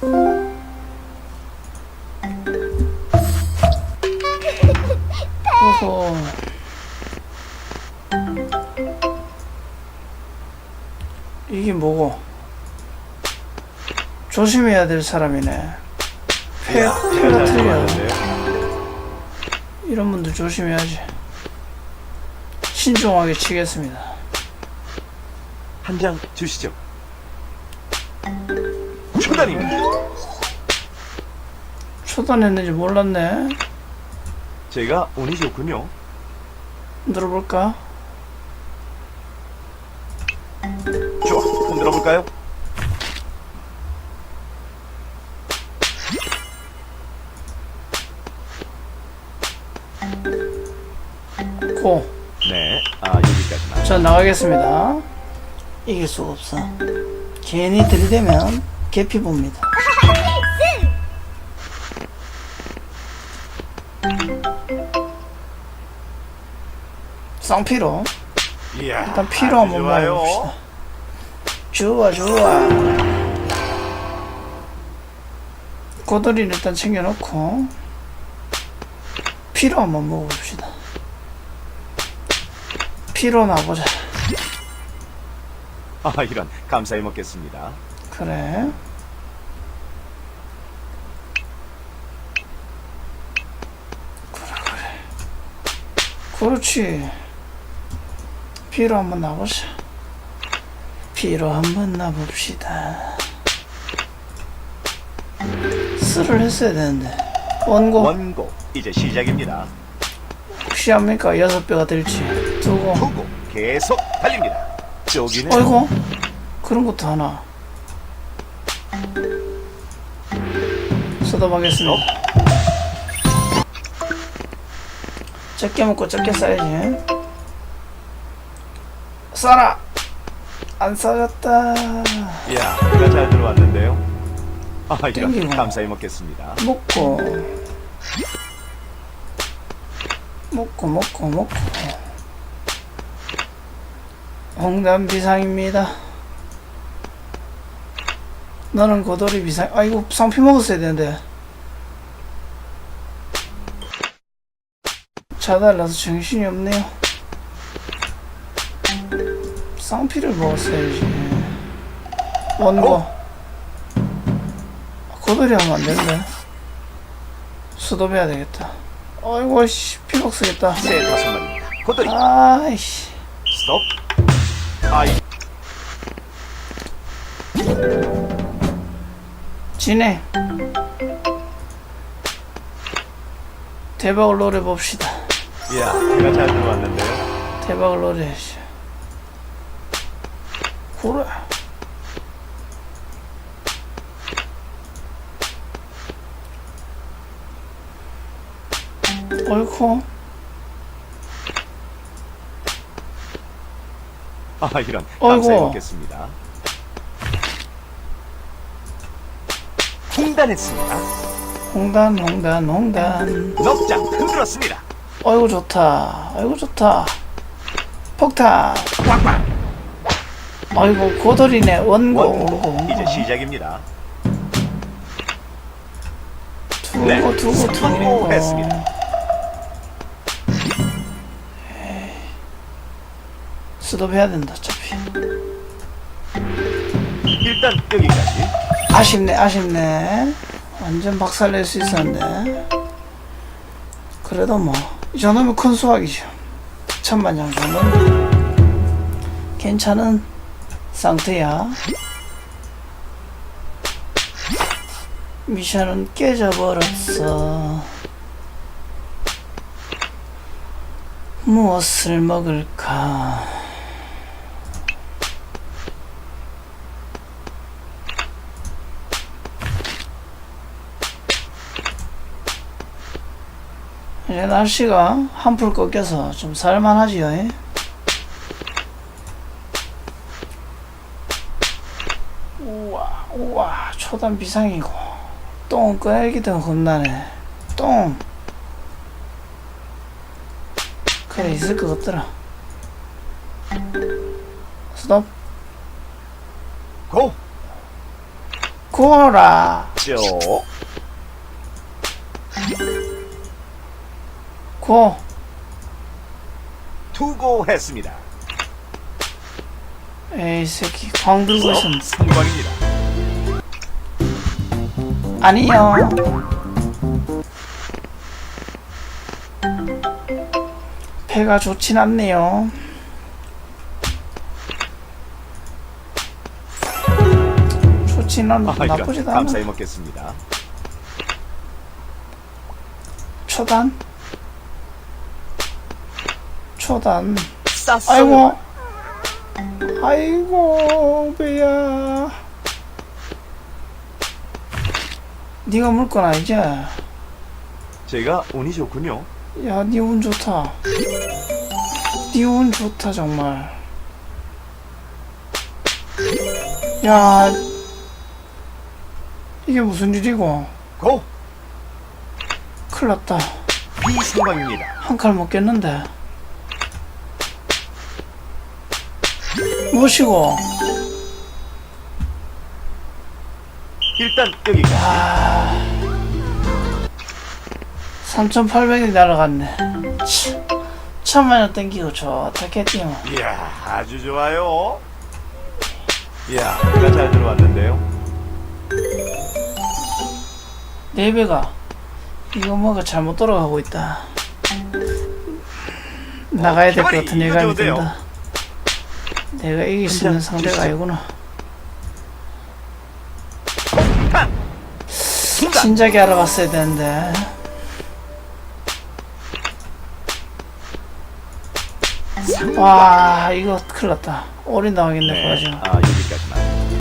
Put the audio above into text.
오호. 이게 뭐고? 조심해야 될 사람이네. 폐, 폐가 틀려. 이런 분들 조심해야지. 신중하게 치겠습니다. 한 장 주시죠. 초단입니다. 초단했는지 몰랐네. 제가 운이 좋군요. 들어볼까? 좋아, 흔들어 볼까요? 고. 네, 아 여기까지만. 자, 나가겠습니다. 이길 수가 없어. 괜히 들이대면 개피 봅니다. 쌍피로. 일단 피로 한번. 먹어봅시다. 좋아, 좋아. 고돌이를 일단 챙겨놓고, 피로 한번 먹어봅시다. 피로 나보자. 아 이런 감사히 먹겠습니다. 그래, 그렇지. 피로 한번 나보자. 피로 한번 나봅시다. 쓰를 했어야 되는데. 원고 원고 이제 시작입니다. 혹시 합니까? 여섯 배가 될지. 두고. 투고 계속 달립니다. 쪼기는 어이구. 그런 것도 하나. 쏟아보겠습니다. 적게 먹고 적게 싸야지. 싸라! 안 싸졌다. 이야, 배가 잘 들어왔는데요. 아 땡기고. 감사히 먹겠습니다. 먹고. 먹고, 먹고, 먹고. 홍단 비상입니다. 너는 고돌이 비상, 아이고, 상피 먹었어야 되는데. 자달라서 정신이 없네요. 쌍피를 먹었어야지. 원고. 고돌이 하면 안 되는데. 수도해야 되겠다. 아이고, 씨, 피박 쓰겠다. 새 다섯 마리입니다. 고돌이 아이씨. 스톱. 아이 진행. 대박을 노려봅시다. 이야, 배가 잘 들어왔는데요. 대박을 노려야지. 그래. 어이쿠. 아 이런 어이구. 먹겠습니다. 중단했습니다. 홍단, 홍단, 홍단. 넉장 흔들었습니다. 어이구, 좋다. 어이구, 좋다. 폭탄. 어이구, 고돌이네. 원고. 이제. 시작입니다. 두고, 네, 두고, 두고. 성공했습니다. 스톱해야 된다, 어차피. 일단 여기까지. 아쉽네, 아쉽네. 완전 박살낼 수 있었는데. 그래도 뭐, 이 정도면 큰 수확이죠. 천만장 정도는. 괜찮은 상태야. 미션은 깨져버렸어. 무엇을 먹을까? 이제 날씨가 한풀 꺾여서 좀 살만하지요. 예? 우와, 우와, 초단 비상이고. 똥 꺼야기든 겁나네. 똥. 그래, 있을 것 같더라. 스톱. 고! 고라 쭉. 고 투고했습니다. 에이 새끼 광 들고 있었네. 아니요 배가 좋진 않네요 좋진 않 아, 이런 나쁘지도 않아 감사히 먹겠습니다. 초단 초단 쌌어. 아이고 아이고 배야 네가 물건 아니지? 야 제가 운이 좋군요. 네운 좋다 네 운 좋다 정말 야 이게 무슨 일이고 고! 큰일 났다 비성광입니다. 한 칼 먹겠는데 뭐시고 일단 여기까지. 3,800이 날아갔네 참, 천만원 땡기고 좋다 캐티모 이야, 아주 좋아요. 이야, 배가 잘 들어왔는데요. 네 배가 이거 뭐가 잘못 돌아가고 있다 나가야 될 것 같은 예감이? 든다 내가 이길 수 있는 상대가. 아니구나. 진작에 알아봤어야 되는데 와 이거 큰일 났다 올인 당하겠네 네, 그가지고 아, 여기까지만.